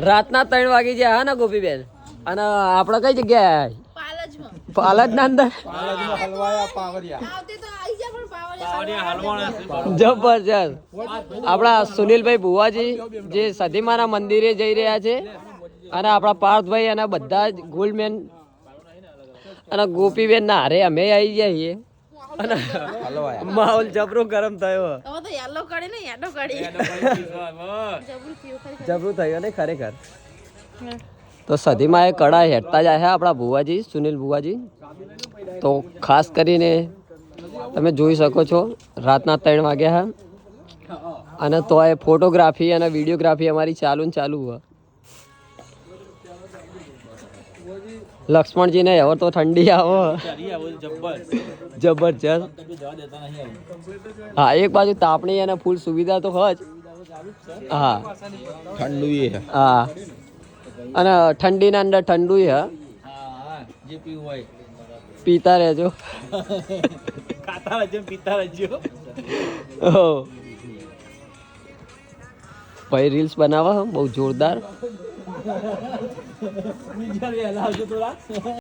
રાતના ત્રણ વાગે ગયા હા ને ગોપીબેન અને આપણે કઈ જગ્યાએ પાલજ ના અંદર? જબરજસ્ત. આપણા સુનિલભાઈ ભુવાજી જે સધીમાના મંદિરે જઈ રહ્યા છે અને આપણા પાર્થભાઈ અને બધા જ ગોલ્ડમેન અને ગોપીબેન ના હારે અમે આવી જઈએ અને માહોલ જબરો ગરમ થયો. હવે તો યલો કાઢી ને યાડો કાઢી. જબરું થયું ને ખરેખર. તો સધીમાં એ કડા હેઠતા જાય છે આપણા ભુવાજી સુનિલ ભુવાજી. તો ખાસ કરીને તમે જોઈ શકો છો રાતના ત્રણ વાગ્યા હા. અને તો એ ફોટોગ્રાફી અને વિડીયોગ્રાફી અમારી ચાલુ ને ચાલુ હોય લક્ષ્મણજીને હવે તો ઠંડી આવો. જબરજસ્ત હા એક બાજુ તાપણી અને ફૂલ સુવિધા તો હા. ઠંડુ હા. અને ઠંડીના અંદર ઠંડુ હે. પીતા રહેજો. ખાતા રહેજો પીતા રહેજો. ભાઈ રીલ્સ બનાવવા બહુ જોરદાર. 你家里也拉不住了。